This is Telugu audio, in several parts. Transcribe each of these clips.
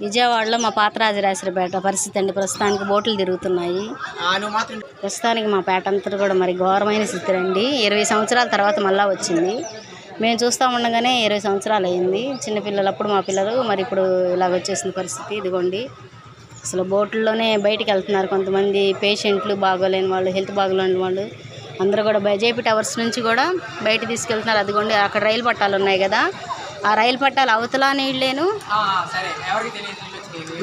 విజయవాడలో మా పాతరాజరాశ్రపేట పరిస్థితి అండి. ప్రస్తుతానికి బోట్లు తిరుగుతున్నాయి. ప్రస్తుతానికి మా పేట అంతా కూడా మరి ఘోరమైన స్థితి అండి ఇరవై సంవత్సరాల తర్వాత మళ్ళా వచ్చింది. మేము చూస్తూ ఉండగానే ఇరవై సంవత్సరాలు అయింది. చిన్నపిల్లలు అప్పుడు మా పిల్లలు మరి ఇప్పుడు ఇలాగ వచ్చేసిన పరిస్థితి. ఇదిగోండి. అసలు బోట్లలోనే బయటికి వెళ్తున్నారు కొంతమంది పేషెంట్లు. బాగోలేని వాళ్ళు హెల్త్ బాగోలేని వాళ్ళు. అందరూ కూడా బై- జేపీ టవర్స్ నుంచి కూడా బయట తీసుకెళ్తున్నారు. అదిగోండి అక్కడ రైలు పట్టాలు ఉన్నాయి కదా. ఆ రైలు పట్టాలు అవతల నీళ్ళేను.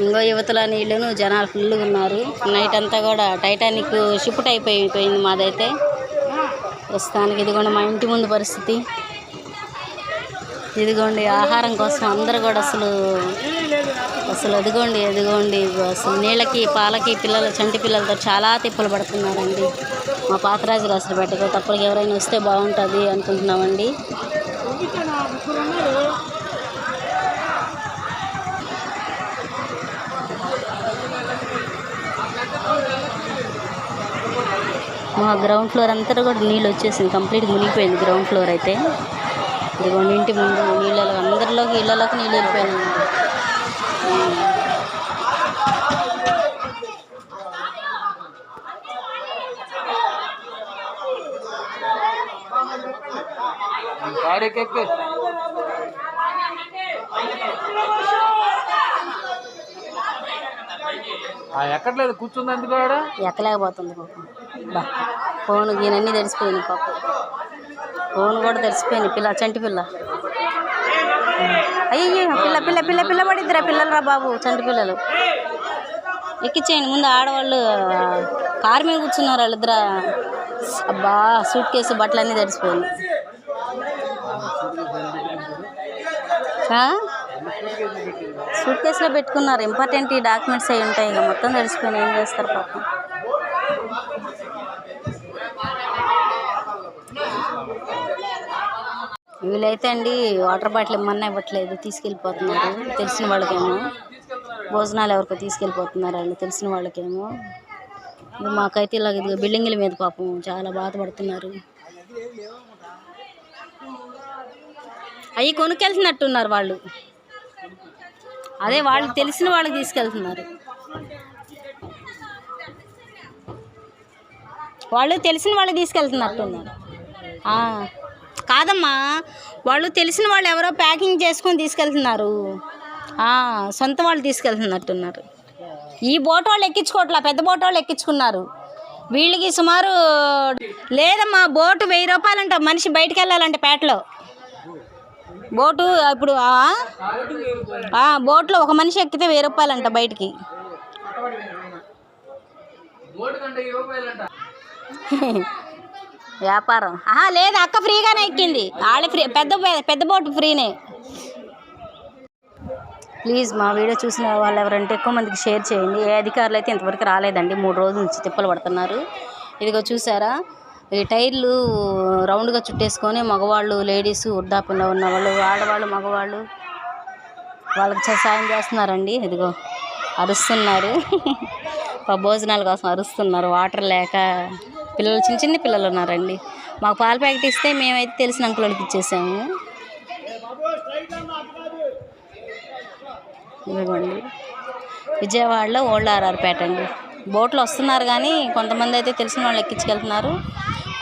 ఇంకో యువతల నీళ్ళను. జనాలు ఫుల్గా ఉన్నారు. నైట్ అంతా కూడా టైటానిక్ షిఫ్ట్ అయిపోయిపోయింది మాదైతే. ప్రస్తుతానికి ఇదిగోండి మా ఇంటి ముందు పరిస్థితి. ఇదిగోండి ఆహారం కోసం అందరు కూడా అసలు అసలు ఎదిగోండి ఎదిగోండి అసలు నీళ్ళకి పాలకి పిల్లలు చంటి పిల్లలతో చాలా తిప్పలు పడుతున్నారండి. మా పాతరాజు రాసిన పెట్టకు తప్పటికి ఎవరైనా వస్తే బాగుంటుంది అనుకుంటున్నామండి. మా గ్రౌండ్ ఫ్లోర్ అంతా కూడా నీళ్ళు వచ్చేసింది. కంప్లీట్ మునిగిపోయింది గ్రౌండ్ ఫ్లోర్ అయితే. ఇదిగోండి ఇంటి ముందు నీళ్ళలో అందరిలోకి ఇళ్ళలోకి నీళ్ళు వెళ్ళిపోయినాయి. ఎక్కట్లేదు కూర్చుంది ఎందుకు ఆడ? ఎక్కలేకపోతుంది బా ఫోన్ ఈయనన్నీ తెరిచిపోయింది పాప. ఫోన్ కూడా తెరిచిపోయింది పిల్ల చంటి పిల్ల. అయ్యో పిల్ల పిల్ల పిల్ల పిల్ల పడిద్దిరా పిల్లలు రా బాబు చంటి పిల్లలు. ఎక్కిచ్చేయండి ముందు ఆడవాళ్ళు కారు మీద కూర్చున్నారు వాళ్ళిద్దరు. అబ్బా సూట్ కేసు బట్టలన్నీ తెరిచిపోయింది సూట్ కేసులో పెట్టుకున్నారు. ఇంపార్టెంట్ ఈ డాక్యుమెంట్స్ అవి ఉంటాయి. ఇక మొత్తం తెలిసిపోయిన ఏం చేస్తారు పాపం. వీళ్ళైతే అండి వాటర్ బాటిల్ ఇమ్మన్నా ఇవ్వట్లేదు. తీసుకెళ్ళిపోతున్నారు. తెలిసిన వాళ్ళకేమో. భోజనాలు ఎవరికో తీసుకెళ్ళిపోతున్నారు వాళ్ళు. తెలిసిన వాళ్ళకేమో. మాకైతే ఇలాగ ఇదిగో బిల్డింగ్ల మీద పాపం చాలా బాధపడుతున్నారు. అవి కొనుక్కెళ్తున్నట్టున్నారు వాళ్ళు. అదే వాళ్ళకి తెలిసిన వాళ్ళకి తీసుకెళ్తున్నారు. వాళ్ళు తెలిసిన వాళ్ళు తీసుకెళ్తున్నట్టున్నారు. కాదమ్మా. వాళ్ళు తెలిసిన వాళ్ళు ఎవరో ప్యాకింగ్ చేసుకొని తీసుకెళ్తున్నారు. సొంత వాళ్ళు తీసుకెళ్తున్నట్టున్నారు. ఈ బోట్ వాళ్ళు ఎక్కించుకోవట్లా పెద్ద బోట్ వాళ్ళు ఎక్కించుకున్నారు. వీళ్ళకి సుమారు లేదమ్మా బోటు వెయ్యి రూపాయలంట. మనిషి బయటకు వెళ్ళాలంటే పేటలో. బోటు ఇప్పుడు బోట్లో ఒక మనిషి ఎక్కితే వెయ్యి రూపాయలంట బయటికి. వ్యాపారం. ఆహా లేదు అక్క ఫ్రీగానే ఎక్కింది. వాళ్ళ ఫ్రీ పెద్ద పెద్ద బోటు ఫ్రీనే. ప్లీజ్ మా వీడియో చూసిన వాళ్ళు ఎవరంటే ఎక్కువ మందికి షేర్ చేయండి. ఏ అధికారులు అయితే ఇంతవరకు రాలేదండి మూడు రోజుల నుంచి తిప్పలు పడుతున్నారు. ఇదిగో చూసారా? ఈ టైర్లు రౌండ్గా చుట్టేసుకొని మగవాళ్ళు లేడీస్ వృద్ధాప్యంలో ఉన్న వాళ్ళు ఆడవాళ్ళు మగవాళ్ళు వాళ్ళకి సాయం చేస్తున్నారండి. ఇదిగో అరుస్తున్నారు. భోజనాల కోసం అరుస్తున్నారు. వాటర్ లేక పిల్లలు చిన్న చిన్న పిల్లలు ఉన్నారండి. మాకు పాల ప్యాకెట్ ఇస్తే మేమైతే తెలిసిన అంకులకి వాళ్ళకి ఇచ్చేసాము. ఇదిగోండి. విజయవాడలో ఓల్డ్ ఆర్ఆర్పేట అండి. బోట్లు వస్తున్నారు కానీ కొంతమంది అయితే తెలిసిన వాళ్ళు ఎక్కించుకెళ్తున్నారు.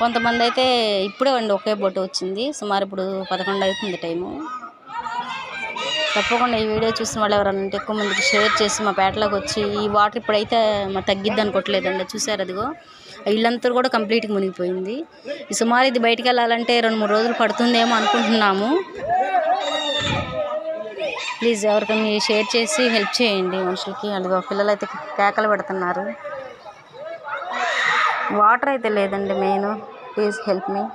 కొంతమంది అయితే ఇప్పుడే అండి ఒకే బోటు వచ్చింది. సుమారు ఇప్పుడు పదకొండు అవుతుంది టైము. తప్పకుండా ఈ వీడియో చూసిన వాళ్ళు ఎవరైనా ఉంటే ఎక్కువ మందికి షేర్ చేసి మా పేటలోకి వచ్చి ఈ వాటర్ ఇప్పుడైతే మా తగ్గిద్ది అనుకోవట్లేదండి. చూసారు అదిగో. ఇల్లంతా కూడా కంప్లీట్గా మునిగిపోయింది. ఈ సుమారు ఇది బయటికి వెళ్ళాలంటే రెండు మూడు రోజులు పడుతుందేమో అనుకుంటున్నాము. ప్లీజ్ ఎవరికైనా షేర్ చేసి హెల్ప్ చేయండి మనుషులకి. అదిగో పిల్లలు అయితే కేకలు పెడుతున్నారు. వాటర్ అయితే లేదండి మెయిన్. please help me.